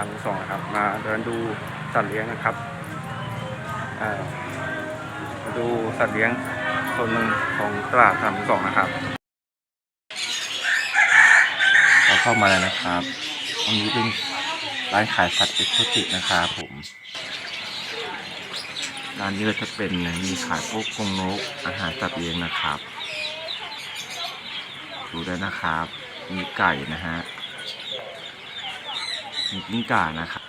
ทางสองนะครับมาเดินดูสัตว์เลี้ยงนะครับมาดูสัตว์เลี้ยงโซนหนึ่งของตลาดสามสองนะครับเราเข้ามาแล้วนะครับตรงนี้เป็นร้านขายสัตว์เอ็กโซติกนะครับผมร้านนี้ก็จะเป็นมีขายพวกกรงนกอาหารสัตว์เลี้ยงนะครับ ดูได้นะครับ มีไก่นะฮะ กิ้งก่านะครับ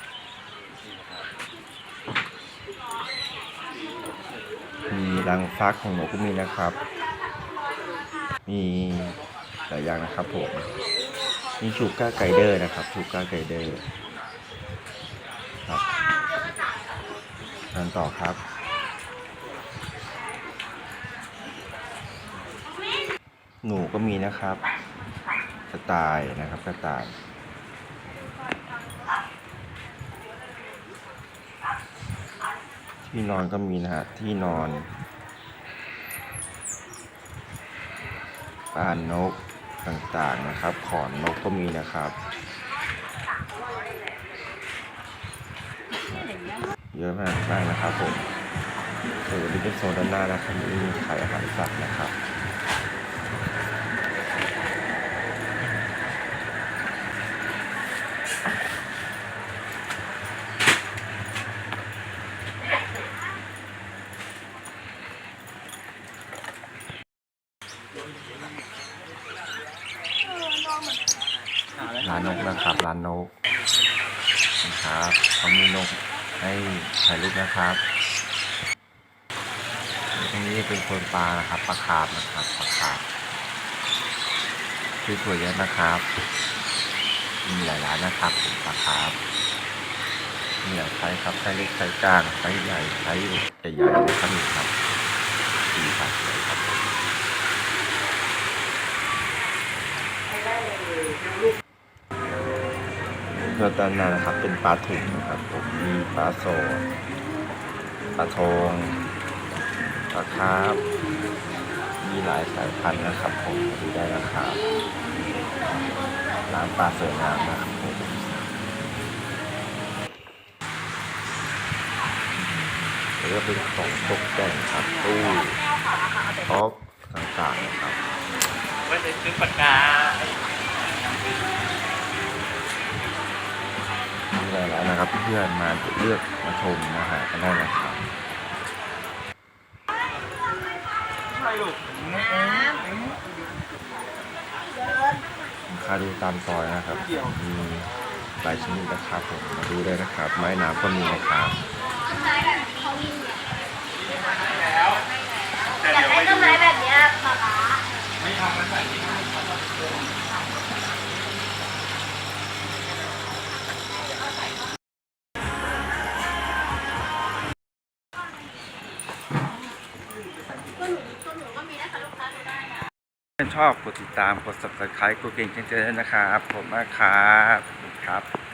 มีรังฟักของหนูก็มีนะครับ มีหลายอย่างนะครับผมมีชูก้าไกเดอร์นะครับชูก้าไกเดอร์ครับเดินต่อครับหนูก็มีนะครับสไตล์นะครับสไตล์ ที่นอนก็มีนะฮะที่นอนปานนกต่างๆนะครับ ขอนนกก็มีนะครับ เยอะมากมากนะครับผมส่วนอันนี้เป็นโซนด้านหน้านะครับมีขายอาหารสัตว์นะครับ ร้านนกนะครับร้านนกนะครับเขามีนกให้ถ่ายรูปนะครับตรงนี้เป็นโซนปลานะครับปลาคาร์ฟนะครับปลาคาร์ฟสวยๆเยอะนะครับมีหลายร้านนะครับปลาคาร์ฟมีหลายไซส์ครับไซส์เล็กไซส์กลางไซส์ใหญ่ไซส์ใหญ่ๆนะครับมีครับดีครับสวยครับ ผมแล้วด้านนานะครับ เป็นปลาถุงนะครับผมมีปลาโซปลาทองปลาคาร์ฟมีหลายสายพันธุ์นะครับ ผมดูได้นะครับร้านปลาสวยงามนะครับผมแล้วก็เป็นของตกแต่งครับตู้ท็อปต่างๆนะครับไม่ได้ซื้อปากกา ได้แล้วนะครับ เพื่อนมาเลือกมาชมมาหากันได้นะครับใช่ลูกราคาดูตามซอยนะครับมีหลายชนิดนะครับผมมาดูได้นะครับ ไม้น้ำก็มีนะครับ ชอบกดติดตามกด subscribe กดเก่งเจนเจนนะครับผมมากครับครับ